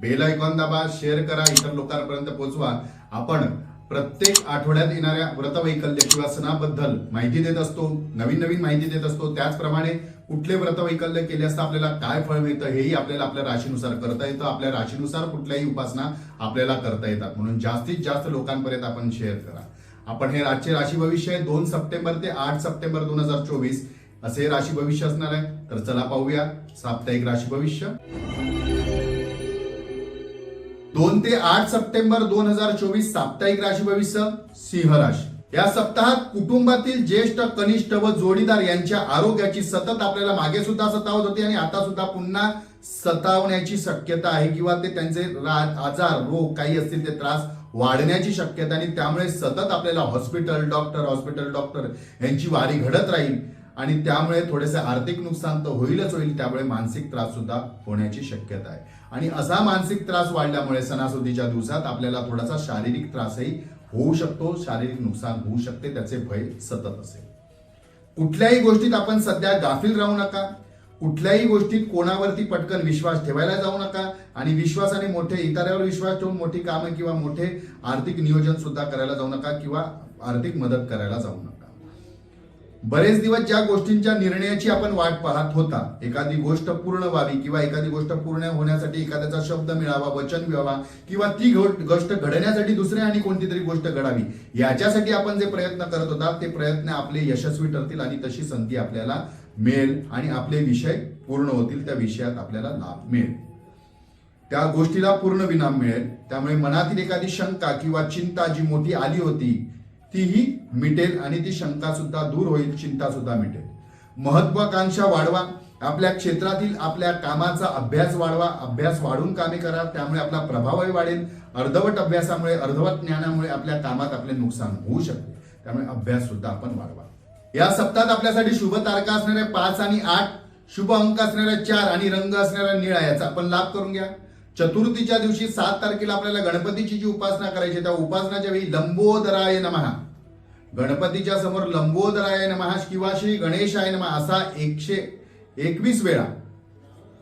Bell icon दाबा share करा इतर लोकांपर्यंत पोहोचवा आपण प्रत्येक आठवड्यात येणाऱ्या व्रतवैकल्य किंवा सणाबद्दल माहिती देत असतो नवीन नवीन माहिती देत असतो. त्याचप्रमाणे कुठले व्रतवैकल्य केले असता आपल्याला काय फळ मिळतं हेही आपल्याला आपल्या राशीनुसार करता येतं. आपल्या राशीनुसार कुठल्याही उपासना आपल्याला करता येतात. म्हणून जास्तीत जास्त लोकांपर्यंत आपण शेअर करा. आपण हे आजचे राशी भविष्य आहे. दोन सप्टेंबर ते आठ सप्टेंबर दोन हजार चोवीस असे हे राशी भविष्य असणार आहे. तर चला पाहूया साप्ताहिक राशी भविष्य. दोन ते आठ सप्टेंबर दोन हजार चोवीस साप्ताहिक राशी भविष्य सिंह राशी. या सप्ताहात कुटुंबातील ज्येष्ठ कनिष्ठ व जोडीदार यांच्या आरोग्याची सतत आपल्याला मागे सुद्धा सतावत होती आणि आता सुद्धा पुन्हा सतावण्याची शक्यता आहे किंवा ते त्यांचे आजार रोग काही असतील ते त्रास वाढण्याची शक्यता आणि त्यामुळे सतत आपल्याला हॉस्पिटल डॉक्टर हॉस्पिटल डॉक्टर यांची वारी घडत राहील. आणि त्यामुळे थोडेसे आर्थिक नुकसान तर होईलच होईल त्यामुळे मानसिक त्रास सुद्धा होण्याची शक्यता आहे. आणि असा मानसिक त्रास वाढल्यामुळे सणासुदीच्या दिवसात आपल्याला थोडासा शारीरिक त्रासही होऊ शकतो शारीरिक नुकसान होऊ शकते त्याचे भय सतत असेल. कुठल्याही गोष्टीत आपण सध्या गाफील राहू नका. कुठल्याही गोष्टीत कोणावरती पटकन विश्वास ठेवायला जाऊ नका. आणि विश्वासाने मोठे इतरांवर विश्वास ठेवून मोठी कामं किंवा मोठे आर्थिक नियोजन सुद्धा करायला जाऊ नका किंवा आर्थिक मदत करायला जाऊ नका. बरेच दिवस ज्या गोष्टींच्या निर्णयाची आपण वाट पाहत होता एखादी गोष्ट पूर्ण व्हावी किंवा एखादी गोष्ट पूर्ण होण्यासाठी एखाद्याचा शब्द मिळावा वचन मिळावा किंवा ती गोष्ट घडण्यासाठी दुसरे आणि कोणती तरी गोष्ट घडावी याच्यासाठी आपण जे प्रयत्न करत होता ते प्रयत्न आपले यशस्वी ठरतील आणि तशी संधी आपल्याला मिळेल आणि आपले विषय पूर्ण होतील त्या विषयात आपल्याला लाभ मिळेल. त्या गोष्टीला पूर्ण विनाम मिळेल. त्यामुळे मनातील एखादी शंका किंवा चिंता जी मोठी आली होती तीही मिटेल आणि ती शंका सुद्धा दूर होईल चिंता सुद्धा मिटेल. महत्वाकांक्षा वाढवा आपल्या क्षेत्रातील आपल्या कामाचा अभ्यास वाढवा अभ्यास वाढून कामे करा त्यामुळे आपला प्रभावही वाढेल अर्धवट अभ्यासामुळे अर्धवट ज्ञानामुळे आपल्या कामात आपले नुकसान होऊ शकते. त्यामुळे अभ्यास सुद्धा आपण वाढवा. या सप्ताहात आपल्यासाठी शुभ तारखा असणाऱ्या पाच आणि आठ शुभ अंक असणाऱ्या चार आणि रंग असणाऱ्या निळा याचा आपण लाभ करून घ्या. चतुर्थीच्या दिवशी सात तारखेला आपल्याला गणपतीची जी उपासना करायची त्या उपासनाच्या वेळी लंबोदराय नमहा गणपतीच्या समोर लंबोदराय नमहा किंवा श्री गणेशाय नमहा असा एकशे एकवीस वेळा.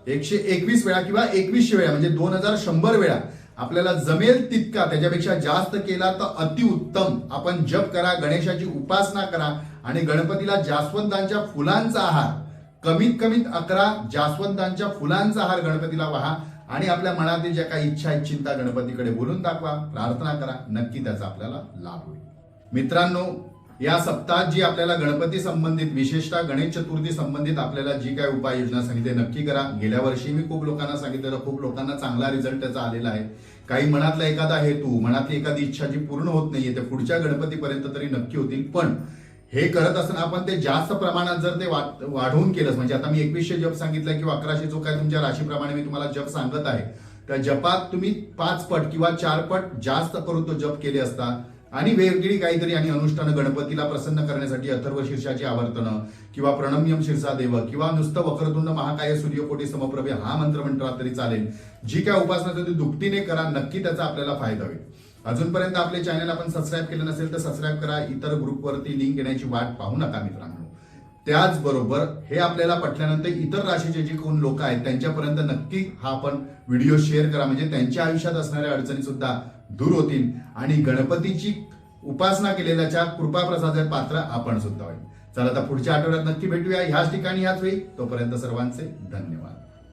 एकशे एकवीस वेळा किंवा एकवीसशे वेळा म्हणजे दोन हजार शंभर वेळा. आपल्याला जमेल तितका त्याच्यापेक्षा जास्त केला तर अतिउत्तम आपण जप करा गणेशाची उपासना करा आणि गणपतीला जास्वंतांच्या फुलांचा आहार कमीत कमीत अकरा जास्वंतांच्या फुलांचा आहार गणपतीला व्हा. आणि आपल्या मनातील ज्या काही इच्छा चिंता गणपतीकडे बोलून दाखवा प्रार्थना करा नक्की त्याचा आपल्याला लाभ होईल. मित्रांनो या सप्ताहात जी आपल्याला गणपती संबंधित विशेषतः गणेश चतुर्थी संबंधित आपल्याला जी काय उपाययोजना सांगितली नक्की करा. गेल्या वर्षी मी खूप लोकांना सांगितलेलं खूप लोकांना चांगला रिझल्ट त्याचा आलेला आहे. काही मनातला एखादा हेतू मनातली एखादी इच्छा जी पूर्ण होत नाहीये ते पुढच्या गणपतीपर्यंत तरी नक्की होतील. पण हे करत असताना आपण ते जास्त प्रमाणात जर ते वाढवून केलं म्हणजे आता मी एकवीसशे जप सांगितलं किंवा अकराशे जो काय तुमच्या राशीप्रमाणे मी तुम्हाला जप सांगत आहे त्या जपात तुम्ही पाच पट किंवा चार पट जास्त करून तो जप केले असता आणि वेगळी काहीतरी आणि अनुष्ठानं गणपतीला प्रसन्न करण्यासाठी अथर्व शीर्षाची आवर्तनं किंवा प्रणम्यम शीर्षा देव किंवा नुसतं वक्रतुंड महाकाय सूर्यकोटी समप्रभे हा मंत्र म्हटला तरी चालेल. जी काय उपासना तुम्ही दुपटीने करा नक्की त्याचा आपल्याला फायदा होईल. अजूनपर्यंत आपले चॅनल आपण सबस्क्राईब केलं नसेल तर सबस्क्राईब करा. इतर ग्रुपवरती लिंक येण्याची वाट पाहू नका मित्रांनो. त्याचबरोबर हे आपल्याला पटल्यानंतर इतर राशीचे जे कोण लोक आहेत त्यांच्यापर्यंत नक्की हा आपण व्हिडिओ शेअर करा. म्हणजे त्यांच्या आयुष्यात असणाऱ्या अडचणी सुद्धा दूर होतील. आणि गणपतीची उपासना केलेल्याच्या कृपा प्रसादाचे पात्र आपण सुद्धा होईल. चला आता पुढच्या आठवड्यात नक्की भेटूया. ह्याच ठिकाणी ह्याच वेळी. तोपर्यंत सर्वांचे धन्यवाद.